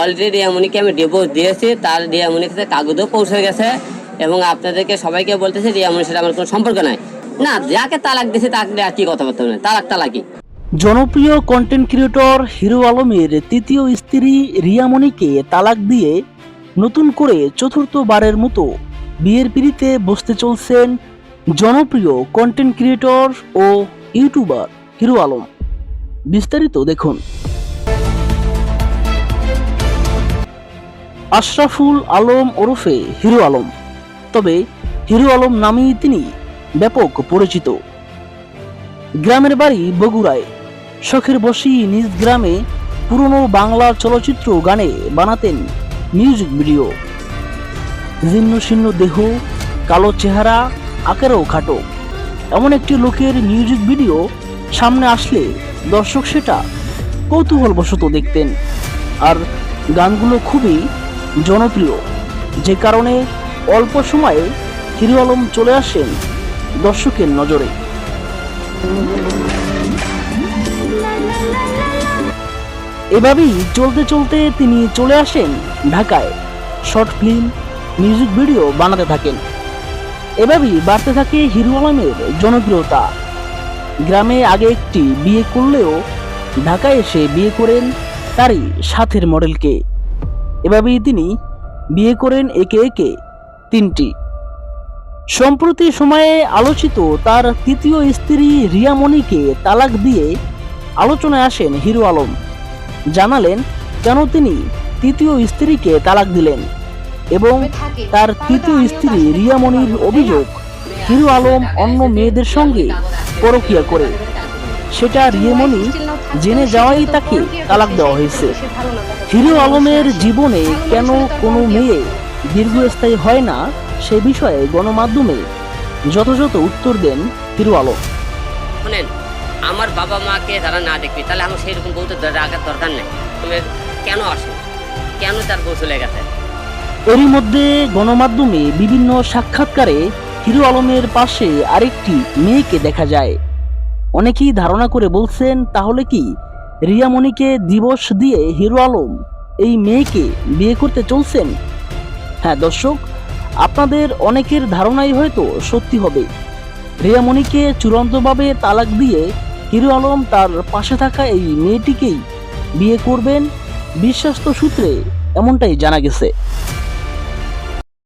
Already রিয়ামণিকে আমি divorce দিয়েছি, তার রিয়ামণির কাছে কাগজও পৌঁছে গেছে এবং আপনাদেরকে সবাইকে বলতেছি রিয়ামণির সাথে আমার কোনো সম্পর্ক নাই। না, যাকে তালাক দিয়েছে তাকে আর কি কথা বলতে হবে তালাক তালাকি। জনপ্রিয় কন্টেন্ট ক্রিয়েটর হিরো আলমের তৃতীয় স্ত্রী রিয়ামণিকে তালাক দিয়ে নতুন করে চতুর্থবারের মতো বিয়ের পিড়িতে বসতে চলছেন জনপ্রিয় কন্টেন্ট ক্রিয়েটর ও ইউটিউবার হিরো আলম। বিস্তারিত দেখুন। আশরাফুল আলম ওরফে হিরো আলম। তবে হিরো আলম নামেই তিনি ব্যাপক পরিচিত। গ্রামের বাড়ি বগুড়ায়। শখের বসি নিজ গ্রামে পুরনো বাংলা চলচ্চিত্র গানে বানাতেন মিউজিক ভিডিও। জীর্ণ শীর্ণ দেহ, কালো চেহারা, আকারেও খাটো। এমন একটি লোকের মিউজিক ভিডিও সামনে আসলে দর্শক সেটা কৌতূহলবশত দেখতেন। আর গানগুলো খুবই জনপ্রিয়। যে কারণে অল্প সময়ে হিরো আলম চলে আসেন দর্শকের নজরে। এভাবেই চলতে চলতে তিনি চলে আসেন ঢাকায়। শর্ট ফিল্ম, মিউজিক ভিডিও বানাতে থাকেন। এভাবেই বাড়তে থাকে হিরো আলমের জনপ্রিয়তা। গ্রামে আগে একটি বিয়ে করলেও ঢাকায় এসে বিয়ে করেন তারই সাথের মডেলকে। এভাবেই তিনি বিয়ে করেন একে একে তিনটি। সম্প্রতি সময়ে আলোচিত তার তৃতীয় স্ত্রী রিয়ামণিকে তালাক দিয়ে আলোচনায় আসেন হিরো আলম। জানালেন কেন তিনি তৃতীয় স্ত্রীকে তালাক দিলেন এবং তার তৃতীয় স্ত্রী রিয়ামণির অভিযোগ হিরো আলম অন্য মেয়েদের সঙ্গে পরকিয়া করে। সেটা রিয়ামণি জেনে যাওয়াই তাকে তালাক দেওয়া হয়েছে। হিরো আলমের জীবনে কেন কোনো মেয়ে দীর্ঘস্থায়ী হয় না সে বিষয়ে গণমাধ্যমে যথাযথ উত্তর দেন হিরো আলম। শোনেন আমার বাবা মাকে যারা না দেখবি তাহলে আমার সেই রকম বউ তো রাখার দরকার নেই। তুমি কেন আসে? কেন তার বউ চলে গেছে? এরই মধ্যে গণমাধ্যমে বিভিন্ন সাক্ষাৎকারে হিরো আলমের পাশে আরেকটি মেয়েকে দেখা যায়। অনেকেই ধারণা করে বলছেন তাহলে কি রিয়ামণিকে দিবস দিয়ে হিরো আলম, এই মেয়েকে বিয়ে করতে চলছেন। হ্যাঁ দর্শক, আপনাদের অনেকের ধারণাই হয়তো সত্যি হবে। রিয়ামণিকে চূড়ান্তভাবে তালাক দিয়ে হিরো আলম তার পাশে থাকা এই মেয়েটিকেই বিয়ে করবেন, বিশ্বাস্ত সূত্রে এমনটাই জানা গেছে।